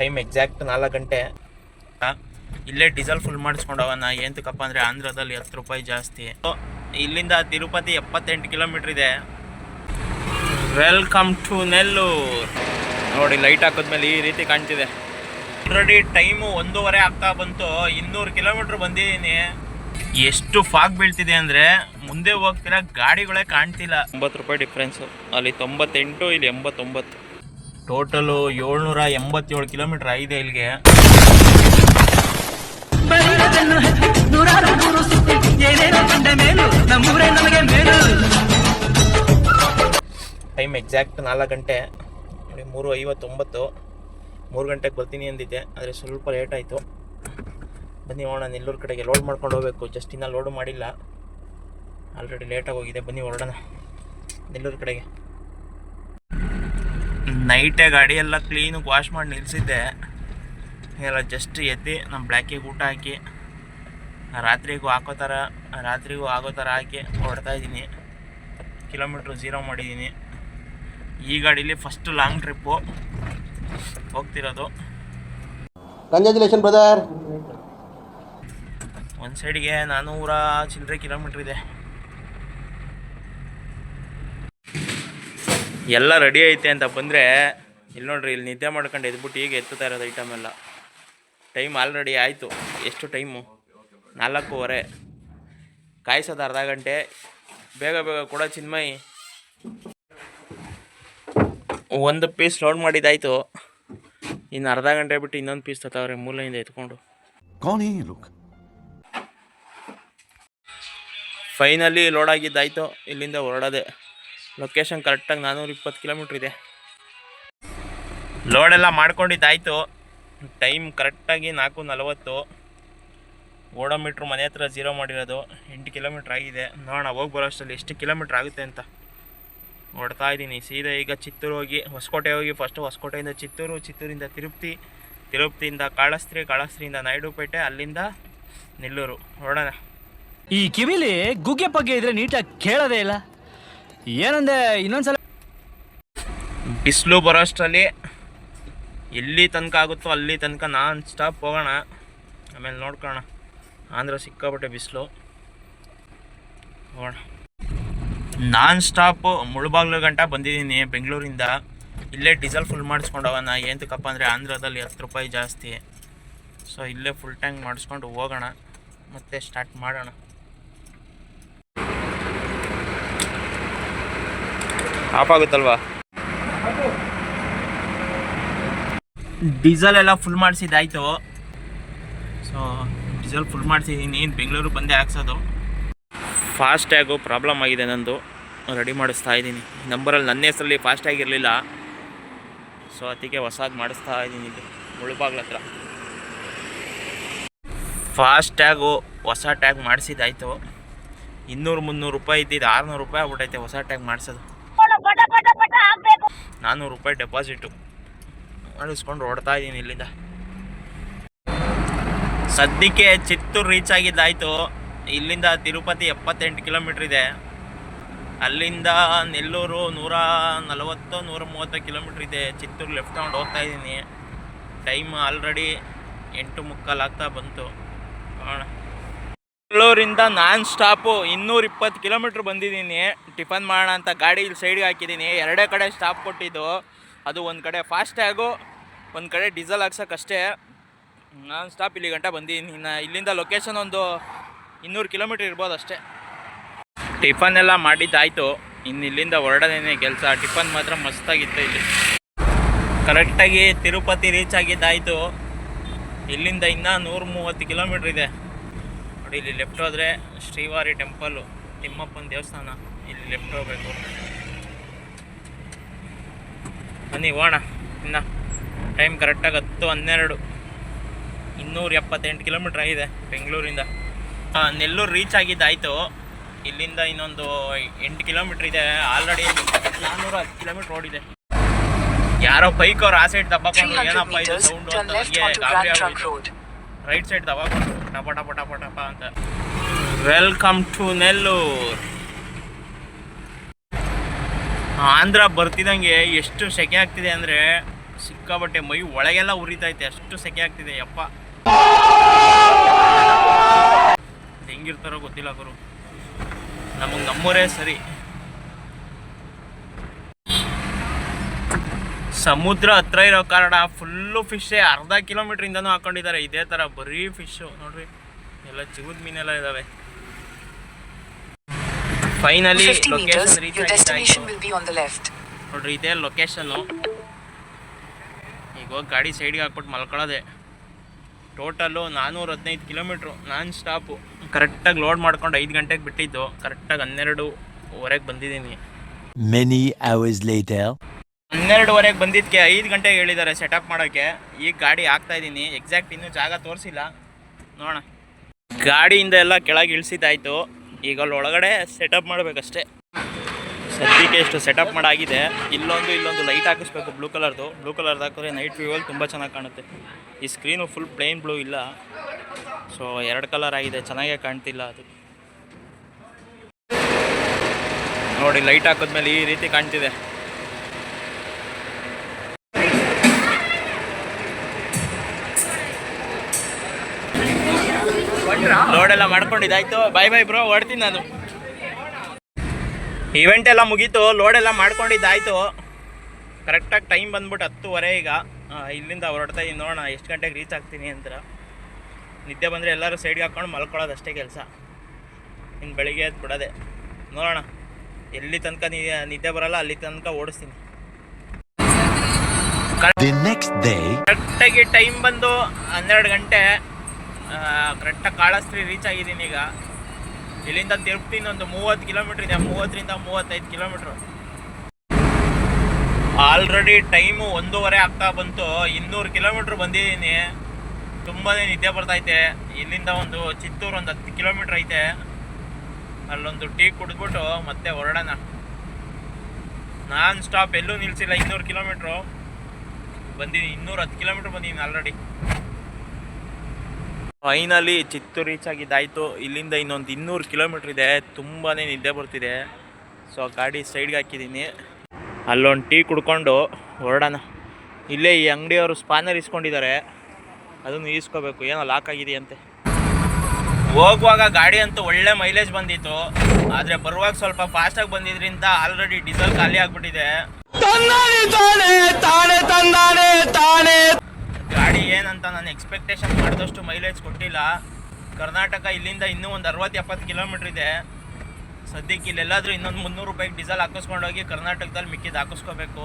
Time exact ನಾಲ್ಕು ಗಂಟೆ. ಇಲ್ಲೇ ಡೀಸೆಲ್ ಫುಲ್ ಮಾಡಿಸ್ಕೊಂಡವನ. ಏಂತಕ್ಕಪ್ಪ ಅಂದರೆ ಆಂಧ್ರದಲ್ಲಿ ಹತ್ತು ರೂಪಾಯಿ ಜಾಸ್ತಿ. ಇಲ್ಲಿಂದ ತಿರುಪತಿ ಎಪ್ಪತ್ತೆಂಟು ಕಿಲೋಮೀಟ್ರ್ ಇದೆ. ವೆಲ್ಕಮ್ ಟು ನೆಲ್ಲೂರ್ ನೋಡಿ ಲೈಟ್ ಹಾಕಿದ್ಮೇಲೆ ಈ ರೀತಿ ಕಾಣ್ತಿದೆ. ಆಲ್ರೆಡಿ ಟೈಮು ಒಂದೂವರೆ ಆಗ್ತಾ ಬಂತು. ಇನ್ನೂರು ಕಿಲೋಮೀಟ್ರ್ ಬಂದಿದ್ದೀನಿ. ಎಷ್ಟು ಫಾಗ್ ಬೀಳ್ತಿದೆ ಅಂದರೆ ಮುಂದೆ ಹೋಗ್ತಿರ ಗಾಡಿಗಳೇ ಕಾಣ್ತಿಲ್ಲ. ಒಂಬತ್ತು ರೂಪಾಯಿ ಡಿಫ್ರೆನ್ಸು ಅಲ್ಲಿ ತೊಂಬತ್ತೆಂಟು, ಇಲ್ಲಿ ಎಂಬತ್ತೊಂಬತ್ತು. ಟೋಟಲು ಏಳ್ನೂರ ಎಂಬತ್ತೇಳು ಕಿಲೋಮೀಟರ್ ಆಗಿದೆ ಇಲ್ಲಿಗೆ. ಟೈಮ್ ಎಕ್ಸಾಕ್ಟ್ ನಾಲ್ಕು ಗಂಟೆ ನೋಡಿ ಮೂರು ಐವತ್ತೊಂಬತ್ತು ಮೂರು ಗಂಟೆಗೆ ಬರ್ತೀನಿ ಅಂದಿದ್ದೆ ಆದರೆ ಸ್ವಲ್ಪ ಲೇಟ್ ಆಯಿತು. ಬನ್ನಿ ಹೋಗೋಣ ನೆಲ್ಲೂರು ಕಡೆಗೆ ಲೋಡ್ ಮಾಡ್ಕೊಂಡು ಹೋಗಬೇಕು. ಜಸ್ಟ್ ಇನ್ನೂ ಲೋಡು ಮಾಡಿಲ್ಲ. ಆಲ್ರೆಡಿ ಲೇಟಾಗಿ ಹೋಗಿದೆ. ಬನ್ನಿ ಹೊರಡೋಣ. ನೆಲ್ಲೂರು ಕಡೆಗೆ. ನೈಟೇ ಗಾಡಿ ಎಲ್ಲ ಕ್ಲೀನಾಗಿ ವಾಶ್ ಮಾಡಿ ನಿಲ್ಲಿಸಿದ್ದೆ ಎಲ್ಲ ಜಸ್ಟ್ ಎತ್ತಿ ನಮ್ಮ ಬ್ಲ್ಯಾಕಿಗೆ ಊಟ ಹಾಕಿ ರಾತ್ರಿಗೂ ಹಾಕೋ ಥರ ರಾತ್ರಿಗೂ ಆಗೋ ಥರ ಹಾಕಿ ಹೊಡ್ತಾ ಇದ್ದೀನಿ. ಕಿಲೋಮೀಟ್ರ್ ಝೀರೋ ಮಾಡಿದ್ದೀನಿ. ಈ ಗಾಡೀಲಿ ಫಸ್ಟ್ ಲಾಂಗ್ ಟ್ರಿಪ್ಪು ಹೋಗ್ತಿರೋದು. ಕಂಗ್ರ್ಯಾಚುಲೇಷನ್ ಬ್ರದರ್ ಒಂದು ಸೈಡ್ಗೆ ನಾನ್ನೂರ ಚಿಲ್ಲರೆ ಕಿಲೋಮೀಟ್ರ್ ಇದೆ. ಎಲ್ಲ ರೆಡಿ ಐತೆ ಅಂತ ಬಂದರೆ ಇಲ್ಲಿ ನೋಡ್ರಿ ಇಲ್ಲಿ ನಿದ್ದೆ ಮಾಡ್ಕೊಂಡು ಎದ್ಬಿಟ್ಟು ಈಗ ಎತ್ತುತ್ತಾ ಇರೋದು ಐಟಮ್ ಎಲ್ಲ. ಟೈಮ್ ಆಲ್ರೆಡಿ ಆಯಿತು. ಎಷ್ಟು ಟೈಮು ನಾಲ್ಕೂವರೆ. ಕಾಯಿಸೋದು ಅರ್ಧ ಗಂಟೆ. ಬೇಗ ಬೇಗ ಕೂಡ ಚಿನ್ಮಯಿ. ಒಂದು ಪೀಸ್ ಲೋಡ್ ಮಾಡಿದ್ದಾಯಿತು. ಇನ್ನು ಅರ್ಧ ಗಂಟೆ ಬಿಟ್ಟು ಇನ್ನೊಂದು ಪೀಸ್ ತತಾವ್ರೆ ಮೂಲೆಯಿಂದ ಎತ್ಕೊಂಡು. ಫೈನಲಿ ಲೋಡ್ ಆಗಿದ್ದಾಯ್ತು. ಇಲ್ಲಿಂದ ಹೊರಡೋದೆ. ಲೊಕೇಶನ್ ಕರೆಕ್ಟಾಗಿ ನಾನ್ನೂರ ಇಪ್ಪತ್ತು ಕಿಲೋಮೀಟ್ರ್ ಇದೆ. ಲೋಡೆಲ್ಲ ಮಾಡ್ಕೊಂಡಿದ್ದಾಯಿತು. ಟೈಮ್ ಕರೆಕ್ಟಾಗಿ ನಾಲ್ಕು ನಲವತ್ತು. ಓಡೋಮೀಟ್ರ್ ಮನೆ ಹತ್ರ ಜೀರೋ ಮಾಡಿರೋದು. ಎಂಟು ಕಿಲೋಮೀಟ್ರ್ ಆಗಿದೆ. ನೋಡೋಣ, ಹೋಗಿ ಬರೋ ಅಷ್ಟರಲ್ಲಿ ಎಷ್ಟು ಕಿಲೋಮೀಟ್ರ್ ಆಗುತ್ತೆ ಅಂತ. ಹೊಡ್ತಾ ಇದ್ದೀನಿ. ಸೀದಾ ಈಗ ಚಿತ್ತೂರು ಹೋಗಿ, ಹೊಸಕೋಟೆ ಹೋಗಿ ಫಸ್ಟು ಹೊಸಕೋಟೆಯಿಂದ ಚಿತ್ತೂರು, ಚಿತ್ತೂರಿಂದ ತಿರುಪತಿ. ತಿರುಪತಿಯಿಂದ ಕಾಳಸ್ತ್ರಿ, ಕಾಳಸ್ತ್ರಿಯಿಂದ ನಾಯ್ಡುಪೇಟೆ, ಅಲ್ಲಿಂದ ನೆಲ್ಲೂರು. ಹೊರಡೋಣ ಈ ಕಿವಿಲಿ ಗುಗ್ಗೆ ಪಗ್ಗೆ ಇದ್ರೆ ನೀಟಾಗಿ ಕೇಳೋದೇ ಇಲ್ಲ. ಏನಂದೆ, ಇನ್ನೊಂದ್ಸಲ ಬಿಸಿಲು ಬರೋಷ್ಟರಲ್ಲಿ ಎಲ್ಲಿ ತನಕ ಆಗುತ್ತೋ ಅಲ್ಲಿ ತನಕ ನಾನ್ ಸ್ಟಾಪ್ ಹೋಗೋಣ. ಆಮೇಲೆ ನೋಡ್ಕೊಳ್ಳೋಣ. ಆಂಧ್ರ ಸಿಕ್ಕಾಪಟ್ಟೆ ಬಿಸಿಲು. ಹೋಗೋಣ. ನಾನ್ ಸ್ಟಾಪು ಮುಳುಬಾಗ್ಲು ಗಂಟ ಬಂದಿದ್ದೀನಿ ಬೆಂಗಳೂರಿಂದ. ಇಲ್ಲೇ ಡೀಸೆಲ್ ಫುಲ್ ಮಾಡಿಸ್ಕೊಂಡವನ ಏನಕ್ಕಪ್ಪ ಅಂದರೆ ಆಂಧ್ರದಲ್ಲಿ ಹತ್ತು ರೂಪಾಯಿ ಜಾಸ್ತಿ. ಸೊ ಇಲ್ಲೇ ಫುಲ್ ಟ್ಯಾಂಕ್ ಮಾಡಿಸ್ಕೊಂಡು ಹೋಗೋಣ. ಮತ್ತೆ ಸ್ಟಾರ್ಟ್ ಮಾಡೋಣ. ಆಫ್ ಆಗುತ್ತಲ್ವಾ? ಡೀಸೆಲ್ ಎಲ್ಲ ಫುಲ್ ಮಾಡಿಸಿದ್ದಾಯ್ತು ಸೊ ಡೀಸೆಲ್ ಫುಲ್ ಮಾಡಿಸಿದ್ದೀನಿ ಬೆಂಗಳೂರು ಬಂದೇ ಹಾಕ್ಸೋದು. ಫಾಸ್ಟ್ಯಾಗು ಪ್ರಾಬ್ಲಮ್ ಆಗಿದೆ ನಂದು. ರೆಡಿ ಮಾಡಿಸ್ತಾ ಇದ್ದೀನಿ. ನಂಬರಲ್ಲಿ ನನ್ನ ಹೆಸರಲ್ಲಿ ಫಾಸ್ಟ್ಯಾಗ್ ಇರಲಿಲ್ಲ ಸೊ ಅದಕ್ಕೆ ಹೊಸದು ಮಾಡಿಸ್ತಾ ಇದ್ದೀನಿ ಇದು ಮುಳುಬಾಗ್ಲ ಹತ್ರ. ಫಾಸ್ಟ್ಯಾಗು ಹೊಸ ಟ್ಯಾಗ್ ಮಾಡಿಸಿದ್ದಾಯ್ತು ಇನ್ನೂರು ಮುನ್ನೂರು ರೂಪಾಯಿ ಇದ್ದಿದ್ದು ಆರುನೂರು ರೂಪಾಯಿ ಆಗ್ಬಿಟ್ಟೈತೆ ಹೊಸ ಟ್ಯಾಗ್ ಮಾಡಿಸೋದು. ನಾನ್ನೂರು ರೂಪಾಯಿ ಡೆಪಾಸಿಟು ಮಾಡಿಸ್ಕೊಂಡು ಓಡ್ತಾ ಇದ್ದೀನಿ ಇಲ್ಲಿಂದ. ಸದ್ಯಕ್ಕೆ ಚಿತ್ತೂರು ರೀಚ್ ಆಗಿದ್ದಾಯಿತು. ಇಲ್ಲಿಂದ ತಿರುಪತಿ ಎಪ್ಪತ್ತೆಂಟು ಕಿಲೋಮೀಟ್ರ್ ಇದೆ. ಅಲ್ಲಿಂದ ನೆಲ್ಲೂರು ನೂರ ನಲವತ್ತು, ನೂರ ಮೂವತ್ತು ಕಿಲೋಮೀಟ್ರ್ ಇದೆ. ಚಿತ್ತೂರು ಲೆಫ್ಟ್ ತಗೊಂಡು ಹೋಗ್ತಾ ಇದ್ದೀನಿ. ಟೈಮ್ ಆಲ್ರೆಡಿ ಎಂಟು ಮುಕ್ಕಾಲು ಆಗ್ತಾ ಬಂತು. ನೋಡೋಣ ಬೆಂಗಳೂರಿಂದ ನಾನ್ ಸ್ಟಾಪು ಇನ್ನೂರ ಇಪ್ಪತ್ತು ಕಿಲೋಮೀಟ್ರ್ ಬಂದಿದ್ದೀನಿ. ಟಿಫನ್ ಮಾಡೋಣ ಅಂತ ಗಾಡಿ ಇಲ್ಲಿ ಸೈಡ್ಗೆ ಹಾಕಿದ್ದೀನಿ. ಎರಡೇ ಕಡೆ ಸ್ಟಾಪ್ ಕೊಟ್ಟಿದ್ದು. ಅದು ಒಂದು ಕಡೆ ಫಾಸ್ಟ್ಯಾಗು ಒಂದು ಕಡೆ ಡೀಸೆಲ್ ಹಾಕ್ಸೋಕ್ಕಷ್ಟೇ ನಾನ್ ಸ್ಟಾಪ್ ಇಲ್ಲಿ ಗಂಟ ಬಂದಿದ್ದೀನಿ. ಇನ್ನು ಇಲ್ಲಿಂದ ಲೊಕೇಶನ್ ಒಂದು ಇನ್ನೂರು ಕಿಲೋಮೀಟ್ರ್ ಇರ್ಬೋದು ಅಷ್ಟೇ. ಟಿಫನ್ ಎಲ್ಲ ಮಾಡಿದ್ದಾಯಿತು. ಇನ್ನು ಇಲ್ಲಿಂದ ಹೊರಡೋದೇನೆ ಕೆಲಸ. ಟಿಫನ್ ಮಾತ್ರ ಮಸ್ತಾಗಿತ್ತು ಇಲ್ಲಿ. ಕರೆಕ್ಟಾಗಿ ತಿರುಪತಿ ರೀಚ್ ಆಗಿದ್ದಾಯಿತು. ಇಲ್ಲಿಂದ ಇನ್ನೂ ನೂರ ಮೂವತ್ತು ಕಿಲೋಮೀಟ್ರ್ ಇದೆ. ಇಲ್ಲಿ ಲೆಫ್ಟ್ ಹೋದರೆ ಶ್ರೀವಾರಿ ಟೆಂಪಲ್ಲು ತಿಮ್ಮಪ್ಪನ ದೇವಸ್ಥಾನ. ಇಲ್ಲಿ ಲೆಫ್ಟ್ ಹೋಗಬೇಕು. ಬನ್ನಿ, ಹೋಗೋಣ. ಇನ್ನು ಟೈಮ್ ಕರೆಕ್ಟಾಗಿ ಹತ್ತು ಹನ್ನೆರಡು. ಇನ್ನೂರ ಎಪ್ಪತ್ತೆಂಟು ಕಿಲೋಮೀಟ್ರ್ ಆಗಿದೆ ಬೆಂಗಳೂರಿಂದ. ನೆಲ್ಲೂರು ರೀಚ್ ಆಗಿದ್ದಾಯಿತು. ಇಲ್ಲಿಂದ ಇನ್ನೊಂದು ಎಂಟು ಕಿಲೋಮೀಟ್ರ್ ಇದೆ. ಆಲ್ರೆಡಿ ನಾನ್ನೂರ ಹತ್ತು ಕಿಲೋಮೀಟ್ರ್ ಓಡಿದೆ ಯಾರೋ ಬೈಕ್ ಅವ್ರು ಆ ಸೈಡ್ ದಬ್ಬಾಕೊಂಡು 300 ಏನಪ್ಪ ಇದು ಸೌಂಡ್ ಅಂತ. ನನಗೆ ರೈಟ್ ಸೈಡ್ ದಬಾಕೊಂಡು ಪಟ ಪಟ ಟಪ ಅಂತ ವೆಲ್ಕಮ್ ಟು ನೆಲ್ಲೂರ್ ಆಂಧ್ರ ಬರ್ತಿದಂಗೆ ಎಷ್ಟು ಸೆಕೆ ಆಗ್ತಿದೆ ಅಂದರೆ ಸಿಕ್ಕಾಬಟ್ಟೆ ಮೈ ಒಳಗೆಲ್ಲ ಉರಿತೈತೆ ಅಷ್ಟು ಸೆಕೆ ಆಗ್ತಿದೆ ಯಪ್ಪ ಹೆಂಗಿರ್ತಾರೋ ಗೊತ್ತಿಲ್ಲ ಗುರು ನಮಗೆ ನಮ್ಮೂರೇ ಸರಿ ಸಮುದ್ರ ಹತ್ರ ಇರೋ ಕಾರಣ ಫುಲ್ಲು ಫಿಶ್ಶೇ ಅರ್ಧ ಕಿಲೋಮೀಟ್ರಿಂದನೂ ಹಾಕೊಂಡಿದ್ದಾರೆ. ಇದೇ ಥರ ಬರೀ ಫಿಶ್ಶು ನೋಡ್ರಿ ಎಲ್ಲ ಚಿಗುದ್ ಮೀನೆಲ್ಲ ಇದಾವೆ. Finally 50 location reach your will be on the left. ನೋಡ್ರಿ ಇದೇ ಲೊಕೇಶನ್ನು ಈಗ ಹೋಗಿ ಗಾಡಿ ಸೈಡ್ಗೆ ಹಾಕ್ಬಿಟ್ಟು ಮಲ್ಕೊಳ್ಳೋದೆ ಟೋಟಲ್ಲು ನಾನ್ನೂರ ಹದಿನೈದು ಕಿಲೋಮೀಟ್ರು ನಾನ್ ಸ್ಟಾಪು ಕರೆಕ್ಟಾಗಿ ಲೋಡ್ ಮಾಡ್ಕೊಂಡು ಐದು ಗಂಟೆಗೆ ಬಿಟ್ಟಿದ್ದು. ಕರೆಕ್ಟಾಗಿ ಹನ್ನೆರಡುವರೆಗೆ ಬಂದಿದ್ದೀನಿ. Many hours later. ಹನ್ನೆರಡುವರೆಗೆ ಬಂದಿದ್ದಕ್ಕೆ ಐದು ಗಂಟೆಗೆ ಹೇಳಿದ್ದಾರೆ ಸೆಟಪ್ ಮಾಡೋಕ್ಕೆ ಈಗ ಗಾಡಿ ಹಾಕ್ತಾ ಇದ್ದೀನಿ. ಎಕ್ಸಾಕ್ಟ್ ಇನ್ನೂ ಜಾಗ ತೋರಿಸಿಲ್ಲ. ನೋಡೋಣ. ಗಾಡಿಯಿಂದ ಎಲ್ಲ ಕೆಳಗೆ ಇಳಿಸಿದ್ದಾಯಿತು. ಈಗ ಅಲ್ಲಿ ಒಳಗಡೆ ಸೆಟಪ್ ಮಾಡಬೇಕಷ್ಟೇ. ಸದ್ಯಕ್ಕೆ ಎಷ್ಟು ಸೆಟಪ್ ಮಾಡಾಗಿದೆ. ಇಲ್ಲೊಂದು ಇಲ್ಲೊಂದು ಲೈಟ್ ಹಾಕಿಸ್ಬೇಕು ಬ್ಲೂ ಕಲರ್ದು ಬ್ಲೂ ಕಲರ್ದು ಹಾಕಿದ್ರೆ ನೈಟ್ ವ್ಯೂವಲ್ಲಿ ತುಂಬ ಚೆನ್ನಾಗಿ ಕಾಣುತ್ತೆ. ಈ ಸ್ಕ್ರೀನು ಫುಲ್ ಪ್ಲೇನ್ ಬ್ಲೂ ಇಲ್ಲ. ಸೊ ಎರಡು ಕಲರ್ ಆಗಿದೆ. ಚೆನ್ನಾಗೇ ಕಾಣ್ತಿಲ್ಲ ಅದು. ನೋಡಿ ಲೈಟ್ ಹಾಕಿದ್ಮೇಲೆ ಈ ರೀತಿ ಕಾಣ್ತಿದೆ. ಲೋಡ್ ಎಲ್ಲ ಮಾಡ್ಕೊಂಡಿದ್ದಾಯ್ತು. ಬಾಯ್ ಬಾಯ್ ಬ್ರೋ ಓಡ್ತೀನಿ ನಾನು. ಇವೆಂಟ್ ಎಲ್ಲ ಮುಗೀತು ಲೋಡ್ ಎಲ್ಲ ಮಾಡ್ಕೊಂಡಿದ್ದಾಯ್ತು. ಕರೆಕ್ಟಾಗಿ ಟೈಮ್ ಬಂದ್ಬಿಟ್ಟು ಹತ್ತುವರೆ ಈಗ. ಇಲ್ಲಿಂದ ಹೊರಡ್ತಾ ಇದ್ದೀನಿ ನೋಡೋಣ ಎಷ್ಟು ಗಂಟೆಗೆ ರೀಚ್ ಆಗ್ತೀನಿ ಅಂತ. ನಿದ್ದೆ ಬಂದರೆ ಎಲ್ಲರೂ ಸೈಡ್ಗೆ ಹಾಕ್ಕೊಂಡು ಮಲ್ಕೊಳ್ಳೋದು ಅಷ್ಟೇ ಕೆಲಸ. ಇನ್ನು ಬೆಳಿಗ್ಗೆ ಎದ್ದು ಬಿಡೋದೆ. ನೋಡೋಣ ಎಲ್ಲಿ ತನಕ ನಿದ್ದೆ ಬರಲ್ಲ ಅಲ್ಲಿ ತನಕ ಓಡಿಸ್ತೀನಿ. ಕರೆಕ್ಟಾಗಿ ಟೈಮ್ ಬಂದು ಹನ್ನೆರಡು ಗಂಟೆ. ಕರೆಕ್ಟಾಗಿ ಕಾಳಸ್ತ್ರಿ ರೀಚ್ ಆಗಿದ್ದೀನಿ ಈಗ. ಇಲ್ಲಿಂದ ತಿರುಪ್ತೀನಿ ಒಂದು ಮೂವತ್ತು ಕಿಲೋಮೀಟ್ರ್ ಇದೆ. ಮೂವತ್ತರಿಂದ ಮೂವತ್ತೈದು ಕಿಲೋಮೀಟ್ರು ಆಲ್ರೆಡಿ ಟೈಮು ಒಂದೂವರೆ ಆಗ್ತಾ ಬಂತು. ಇನ್ನೂರು ಕಿಲೋಮೀಟ್ರ್ ಬಂದಿದ್ದೀನಿ. ತುಂಬಾ ನಿದ್ದೆ ಬರ್ತೈತೆ ಇಲ್ಲಿಂದ ಒಂದು ಚಿತ್ತೂರು ಒಂದು ಹತ್ತು ಕಿಲೋಮೀಟ್ರ್ ಐತೆ. ಅಲ್ಲೊಂದು ಟೀ ಕುಡಿದ್ಬಿಟ್ಟು ಮತ್ತೆ ಹೊರಡೋಣ. ನಾನ್ ಸ್ಟಾಪ್ ಎಲ್ಲೂ ನಿಲ್ಸಿಲ್ಲ. ಇನ್ನೂರು ಕಿಲೋಮೀಟ್ರು ಬಂದಿದ್ದೀನಿ. ಇನ್ನೂರು ಹತ್ತು ಕಿಲೋಮೀಟ್ರ್ ಬಂದಿದ್ದೀನಿ ಆಲ್ರೆಡಿ ಫೈನಲಿ ಚಿತ್ತೂರು ರೀಚ್ ಆಗಿದ್ದಾಯಿತು ಇಲ್ಲಿಂದ ಇನ್ನೊಂದು ಇನ್ನೂರು ಕಿಲೋಮೀಟ್ರ್ ಇದೆ. ತುಂಬಾ ನಿದ್ದೆ ಬರ್ತಿದೆ. ಸೊ ಗಾಡಿ ಸೈಡ್ಗೆ ಹಾಕಿದ್ದೀನಿ ಅಲ್ಲೊಂದು ಟೀ ಕುಡ್ಕೊಂಡು ಹೊರಡೋಣ. ಇಲ್ಲೇ ಈ ಅಂಗಡಿಯವರು ಸ್ಪಾನರ್ ಇಸ್ಕೊಂಡಿದ್ದಾರೆ. ಅದನ್ನು ಈಸ್ಕೋಬೇಕು. ಏನೋ ಲಾಕ್ ಆಗಿದೆಯಂತೆ. ಹೋಗುವಾಗ ಗಾಡಿ ಅಂತೂ ಒಳ್ಳೆ ಮೈಲೇಜ್ ಬಂದಿತ್ತು. ಆದರೆ ಬರುವಾಗ ಸ್ವಲ್ಪ ಫಾಸ್ಟಾಗಿ ಬಂದಿದ್ರಿಂದ ಆಲ್ರೆಡಿ ಡೀಸೆಲ್ ಖಾಲಿ ಆಗಿಬಿಟ್ಟಿದೆ. ಗಾಡಿ ಏನಂತ ನಾನು ಎಕ್ಸ್ಪೆಕ್ಟೇಷನ್ ಮಾಡಿದಷ್ಟು ಮೈಲೇಜ್ ಕೊಟ್ಟಿಲ್ಲ. ಕರ್ನಾಟಕ ಇಲ್ಲಿಂದ ಇನ್ನೂ ಒಂದು ಅರವತ್ತು ಎಪ್ಪತ್ತು ಕಿಲೋಮೀಟ್ರ್ ಇದೆ. ಸದ್ಯಕ್ಕೆ ಇಲ್ಲೆಲ್ಲಾದರೂ ಇನ್ನೊಂದು ಮುನ್ನೂರು ರೂಪಾಯಿಗೆ ಡೀಸೆಲ್ ಹಾಕಿಸ್ಕೊಂಡೋಗಿ ಕರ್ನಾಟಕದಲ್ಲಿ ಮಿಕ್ಕಿದ್ದು ಹಾಕಿಸ್ಕೋಬೇಕು.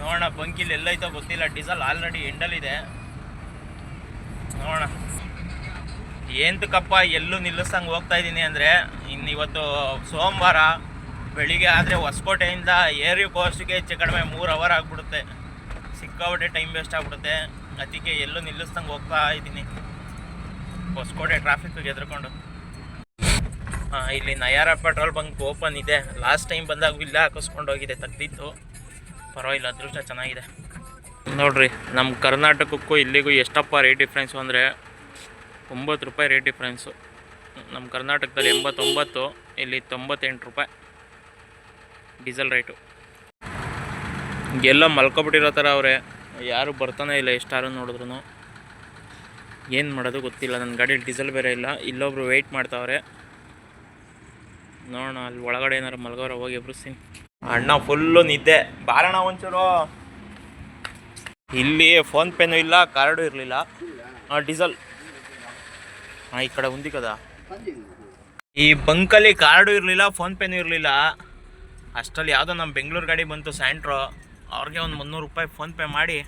ನೋಡೋಣ, ಬಂಕಿಲ್ ಎಲ್ಲೈತೋ ಗೊತ್ತಿಲ್ಲ. ಡೀಸೆಲ್ ಆಲ್ರೆಡಿ ಎಂಡಲ್ಲಿದೆ ನೋಡೋಣ. ಏಂತಕ್ಕಪ್ಪ ಎಲ್ಲೂ ನಿಲ್ಲಿಸ್ದಂಗೆ ಹೋಗ್ತಾ ಇದ್ದೀನಿ ಅಂದರೆ ಇನ್ನು ಇವತ್ತು ಸೋಮವಾರ ಬೆಳಿಗ್ಗೆ ಆದರೆ ಹೊಸಕೋಟೆಯಿಂದ ಏರಿ ಕೋಸ್ಟ್ಗೆ ಹೆಚ್ಚು ಕಡಿಮೆ ಮೂರು ಅವರ್ ಆಗಿಬಿಡುತ್ತೆ. ಸಿಕ್ಕಾಪಟ್ಟೆ ಟೈಮ್ ವೇಸ್ಟ್ ಆಗಿಬಿಡುತ್ತೆ. ಅದಕ್ಕೆ ಎಲ್ಲೂ ನಿಲ್ಲಿಸ್ದಂಗೆ ಹೋಗ್ತಾ ಇದ್ದೀನಿ. ಹೊಸಕೋಟೆ ಟ್ರಾಫಿಕ್ಗೆ ಎದ್ರುಕೊಂಡು ಹಾಂ, ಇಲ್ಲಿ ನಯಾರ ಪೆಟ್ರೋಲ್ ಬಂಕ್ ಓಪನ್ ಇದೆ. ಲಾಸ್ಟ್ ಟೈಮ್ ಬಂದಾಗ ಇಲ್ಲ ಹಾಕಿಸ್ಕೊಂಡು ಹೋಗಿದೆ, ತೆಗ್ದಿತ್ತು. ಪರವಾಗಿಲ್ಲ, ಅದೃಷ್ಟ ಚೆನ್ನಾಗಿದೆ. ನೋಡ್ರಿ ನಮ್ಮ ಕರ್ನಾಟಕಕ್ಕೂ ಇಲ್ಲಿಗೂ ಎಷ್ಟಪ್ಪ ರೇಟ್ ಡಿಫ್ರೆನ್ಸು ಅಂದರೆ ಒಂಬತ್ತು ರೂಪಾಯಿ ರೇಟ್ ಡಿಫ್ರೆನ್ಸು ನಮ್ಮ ಕರ್ನಾಟಕದಲ್ಲಿ ಎಂಬತ್ತೊಂಬತ್ತು, ಇಲ್ಲಿ ತೊಂಬತ್ತೆಂಟು ರೂಪಾಯಿ ಡೀಸೆಲ್ ರೇಟು ಎಲ್ಲ ಮಲ್ಕೊಬಿಟ್ಟಿರೋ ಥರ ಅವರೇ. ಯಾರು ಬರ್ತಾನೆ ಇಲ್ಲ, ಎಷ್ಟಾರು ನೋಡಿದ್ರು ಏನು ಮಾಡೋದು ಗೊತ್ತಿಲ್ಲ ನನ್ನ ಗಾಡೀಲಿ ಡೀಸೆಲ್ ಬೇರೆ ಇಲ್ಲ, ಇಲ್ಲೊಬ್ರು ವೆಯ್ಟ್ ಮಾಡ್ತಾವ್ರೆ. ನೋಡೋಣ, ಅಲ್ಲಿ ಒಳಗಡೆ ಏನಾರು ಮಲಗೋರ, ಹೋಗಿ ಎಬ್ರಿಸ್ತೀನಿ. ಅಣ್ಣ ಫುಲ್ಲು ನಿದ್ದೆ. ಬಾರಣ ಒಂಚೂರು. ಇಲ್ಲಿ ಫೋನ್ ಫೋನ್ಪೇನೂ ಇಲ್ಲ ಕಾರ್ಡು ಇರಲಿಲ್ಲ. ಡೀಸೆಲ್. ಹಾಂ ಈ ಕಡೆ ಹೊಂದಿಕದ ಕದಾ. ಈ ಬಂಕಲ್ಲಿ ಕಾರ್ಡು ಇರಲಿಲ್ಲ ಫೋನ್ಪೇನೂ ಇರಲಿಲ್ಲ. ಅಷ್ಟರಲ್ಲಿ ಯಾವುದೋ ನಮ್ಮ ಬೆಂಗಳೂರು ಗಾಡಿ ಬಂತು ಸ್ಯಾಂಟ್ರೋ ಅವ್ರಿಗೆ ಒಂದು ಮುನ್ನೂರು ರೂಪಾಯಿ ಫೋನ್ಪೇ ಮಾಡಿ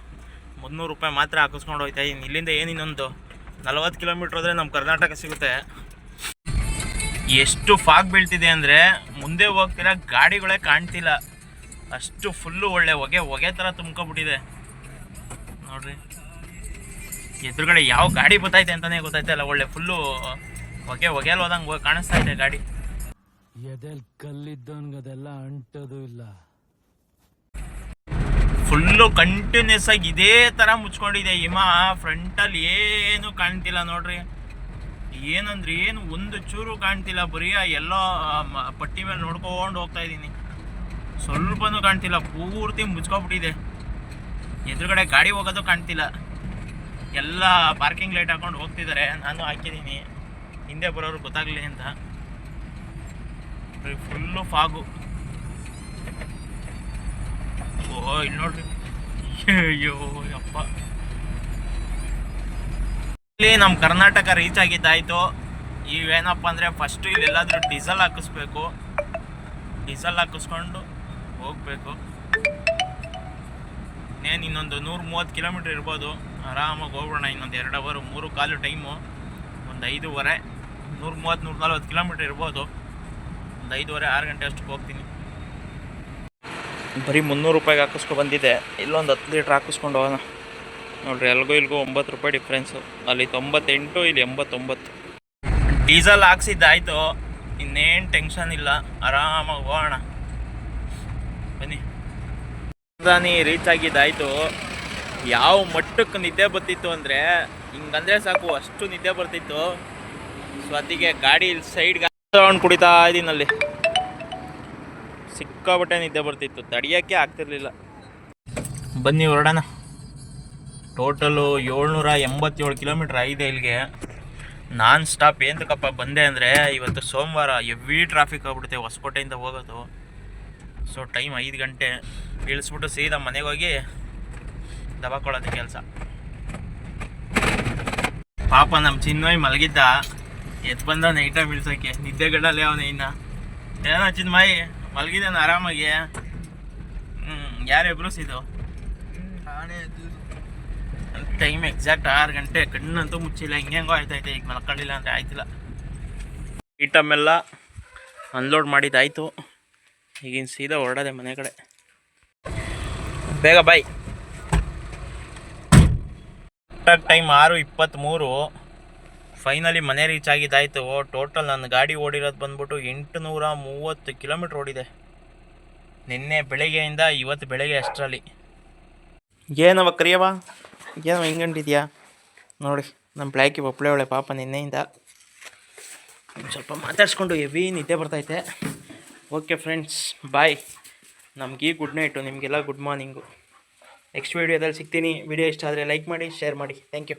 ಮುನ್ನೂರು ರೂಪಾಯಿ ಮಾತ್ರ ಹಾಕಿಸ್ಕೊಂಡು ಹೋಗ್ತಾ ಇದ್ದೀನಿ ಇಲ್ಲಿಂದ ಏನಿನ್ನೊಂದು ನಲವತ್ತು ಕಿಲೋಮೀಟ್ರ್ ಹೋದರೆ ನಮ್ಮ ಕರ್ನಾಟಕ ಸಿಗುತ್ತೆ. ಎಷ್ಟು ಫಾಗ್ ಬೀಳ್ತಿದೆ ಅಂದರೆ ಮುಂದೆ ಹೋಗ್ತಿರ ಗಾಡಿಗಳೇ ಕಾಣ್ತಿಲ್ಲ. ಅಷ್ಟು ಫುಲ್ಲು ಒಳ್ಳೆ ಹೊಗೆ ಹೊಗೆ ಥರ ತುಂಬ್ಕೊಬಿಟ್ಟಿದೆ ನೋಡ್ರಿ. ಎದುರುಗಡೆ ಯಾವ ಗಾಡಿ ಬರ್ತೈತೆ ಅಂತಲೇ ಗೊತ್ತಾಯ್ತಾ ಇಲ್ಲ. ಒಳ್ಳೆ ಫುಲ್ಲು ಹೊಗೆ ಹೊಗೆಯಲ್ಲಿ ಹೋದಂಗೆ ಕಾಣಿಸ್ತಾ ಇದೆ ಗಾಡಿ. ಎದೆಲ್ ಕಲ್ಲಿದ್ದವನ್ಗದೆಲ್ಲ ಅಂಟೋದು ಇಲ್ಲ. ಫುಲ್ಲು ಕಂಟಿನ್ಯೂಸ್ ಆಗಿ ಇದೇ ಥರ ಮುಚ್ಕೊಂಡಿದೆ. ಹಿಮ ಫ್ರಂಟಲ್ಲಿ ಏನು ಕಾಣ್ತಿಲ್ಲ ನೋಡ್ರಿ. ಏನಂದ್ರೆ ಏನು ಒಂದು ಚೂರು ಕಾಣ್ತಿಲ್ಲ. ಬರೀ ಎಲ್ಲ ಪಟ್ಟಿ ಮೇಲೆ ನೋಡ್ಕೊಂಡು ಹೋಗ್ತಾ ಇದ್ದೀನಿ. ಸ್ವಲ್ಪನೂ ಕಾಣ್ತಿಲ್ಲ. ಪೂರ್ತಿ ಮುಚ್ಕೊಬಿಟ್ಟಿದೆ. ಎದುರುಗಡೆ ಗಾಡಿ ಹೋಗೋದು ಕಾಣ್ತಿಲ್ಲ. ಎಲ್ಲ ಪಾರ್ಕಿಂಗ್ ಲೈಟ್ ಹಾಕೊಂಡು ಹೋಗ್ತಿದ್ದಾರೆ. ನಾನು ಹಾಕಿದ್ದೀನಿ. ಹಿಂದೆ ಬರೋರು ಗೊತ್ತಾಗಲಿ ಅಂತ. ಫುಲ್ಲು ಫಾಗು ಓ ಇಲ್ಲಿ ನೋಡ್ರಿ ಅಯ್ಯೋ ಅಪ್ಪ ಇಲ್ಲಿ ನಮ್ಮ ಕರ್ನಾಟಕ ರೀಚ್ ಆಗಿದ್ದಾಯ್ತು. ಇವೇನಪ್ಪ ಅಂದರೆ ಫಸ್ಟು ಇಲ್ಲೆಲ್ಲಾದರೂ ಡೀಸೆಲ್ ಹಾಕಿಸ್ಬೇಕು. ಡೀಸೆಲ್ ಹಾಕಿಸ್ಕೊಂಡು ಹೋಗಬೇಕು. ಇನ್ನೇನು ಇನ್ನೊಂದು ನೂರು ಮೂವತ್ತು ಕಿಲೋಮೀಟ್ರ್ ಇರ್ಬೋದು. ಆರಾಮಾಗಿ ಹೋಗೋಣ ಇನ್ನೊಂದು ಎರಡು ಅವರು ಮೂರು ಕಾಲು ಟೈಮು ಒಂದು ಐದೂವರೆ ನೂರು ಮೂವತ್ತು ನೂರ ನಲ್ವತ್ತು ಕಿಲೋಮೀಟ್ರ್ ಇರ್ಬೋದು. ಒಂದು ಐದೂವರೆ, ಆರು ಗಂಟೆ ಅಷ್ಟಕ್ಕೆ ಹೋಗ್ತೀನಿ. ಬರೀ ಮುನ್ನೂರು ರೂಪಾಯಿಗೆ ಹಾಕಿಸ್ಕೊ ಬಂದಿದೆ. ಇಲ್ಲೊಂದು ಹತ್ತು ಲೀಟ್ರ್ ಹಾಕಿಸ್ಕೊಂಡು ಹೋಗೋಣ. ನೋಡ್ರಿ, ಎಲ್ಗೂ ಇಲ್ಗೂ ಒಂಬತ್ತು ರೂಪಾಯಿ ಡಿಫ್ರೆನ್ಸು ಅಲ್ಲಿ ತೊಂಬತ್ತೆಂಟು, ಇಲ್ಲಿ ಎಂಬತ್ತೊಂಬತ್ತು. ಡೀಸೆಲ್ ಹಾಕ್ಸಿದ್ದಾಯಿತು ಇನ್ನೇನು ಟೆನ್ಷನ್ ಇಲ್ಲ. ಆರಾಮಾಗಿ ಹೋಗೋಣ. ಬನ್ನಿ. ರಾಜಧಾನಿ ರೀಚ್ ಆಗಿದ್ದಾಯಿತು ಯಾವ ಮಟ್ಟಕ್ಕೆ ನಿದ್ದೆ ಬರ್ತಿತ್ತು ಅಂದರೆ, ಹಿಂಗಂದ್ರೆ ಸಾಕು, ಅಷ್ಟು ನಿದ್ದೆ ಬರ್ತಿತ್ತು. ಸೊ ಅದಕ್ಕೆ ಗಾಡಿ ಸೈಡ್ಗೆ ಕುಡಿತಾ ಇದ್ದೀನಲ್ಲಿ ಸಿಕ್ಕಾಬಟ್ಟೆ ನಿದ್ದೆ ಬರ್ತಿತ್ತು. ತಡಿಯೋಕ್ಕೆ ಆಗ್ತಿರ್ಲಿಲ್ಲ. ಬನ್ನಿ ಹೊರಡೋಣ. ಟೋಟಲು ಏಳ್ನೂರ ಎಂಬತ್ತೇಳು ಕಿಲೋಮೀಟ್ರ್ ಐದೆ ಇಲ್ಲಿಗೆ. ನಾನ್ ಸ್ಟಾಪ್ ಏನಕ್ಕಪ್ಪ ಬಂದೆ ಅಂದರೆ ಇವತ್ತು ಸೋಮವಾರ ಎವ್ರಿ ಟ್ರಾಫಿಕ್ ಆಗ್ಬಿಡುತ್ತೆ ಹೊಸಕೋಟೆಯಿಂದ ಹೋಗೋದು. ಸೊ ಟೈಮ್ ಐದು ಗಂಟೆ. ಇಳಿಸ್ಬಿಟ್ಟು ಸೀದಾ ಮನೆಗೆ ಹೋಗಿ ದಬಾಕೊಳ್ಳೋದು ಕೆಲಸ. ಪಾಪ ನಮ್ಮ ಚಿನ್ಮಯ್ ಮಲಗಿದ್ದ. ಎದ್ದು ಬಂದ ನೈಟ ಬೀಳ್ಸೋಕ್ಕೆ ನಿದ್ದೆಗಡಲ್ಲೇ ಅವನೇ ಇನ್ನ. ಏನೋ ಚಿನ್ಮಯ್? ಮಲಗಿದ್ದಾನೆ ಆರಾಮಾಗಿ. ಹ್ಞೂ ಯಾರು ಇದು ಟೈಮ್ ಎಕ್ಸಾಕ್ಟ್ ಆರು ಗಂಟೆ ಕಣ್ಣಂತೂ ಮುಚ್ಚಿಲ್ಲ ಹಿಂಗೆಂಗೋ ಆಯ್ತೈತೆ ಈಗ ಮಲ್ಕೊಂಡಿಲ್ಲ ಅಂದರೆ ಆಯ್ತಿಲ್ಲ. ಐಟಮೆಲ್ಲ ಅನ್ಲೋಡ್ ಮಾಡಿದ್ದಾಯಿತು. ಈಗಿನ ಸೀದಾ ಹೊರಡೋದೆ ಮನೆ ಕಡೆ. ಬೇಗ ಬಾಯ್ ಟೈಮ್ ಆರು ಇಪ್ಪತ್ತ್ಮೂರು ಫೈನಲಿ ಮನೆ ರೀಚ್ ಆಗಿದ್ದಾಯ್ತು. ಟೋಟಲ್ ನನ್ನ ಗಾಡಿ ಓಡಿರೋದು ಬಂದ್ಬಿಟ್ಟು ಎಂಟುನೂರ ಮೂವತ್ತು ಕಿಲೋಮೀಟ್ರ್ ಓಡಿದೆ. ನಿನ್ನೆ ಬೆಳಗ್ಗೆಯಿಂದ ಇವತ್ತು ಬೆಳಗ್ಗೆ ಅಷ್ಟರಲ್ಲಿ. ಏನವ ಕರಿಯವ ಏನವ ಹಿಂಗಂಟಿದ್ಯಾ ನೋಡಿ ನಮ್ಮ ಬ್ಲ್ಯಾಕಿ ಒಪ್ಪಳೆ ಒಳ್ಳೆ ಪಾಪ ನಿನ್ನೆಯಿಂದ. ಸ್ವಲ್ಪ ಮಾತಾಡ್ಸ್ಕೊಂಡು ಹೆವಿ ನಿದ್ದೆ ಬರ್ತೈತೆ. ಓಕೆ ಫ್ರೆಂಡ್ಸ್ ಬಾಯ್ ನಮಗೆ ಗುಡ್ ನೈಟು ನಿಮಗೆಲ್ಲ ಗುಡ್ ಮಾರ್ನಿಂಗು ನೆಕ್ಸ್ಟ್ ವೀಡಿಯೋದಲ್ಲಿ ಸಿಗ್ತೀನಿ. ವಿಡಿಯೋ ಇಷ್ಟ ಆದರೆ ಲೈಕ್ ಮಾಡಿ ಶೇರ್ ಮಾಡಿ. Thank you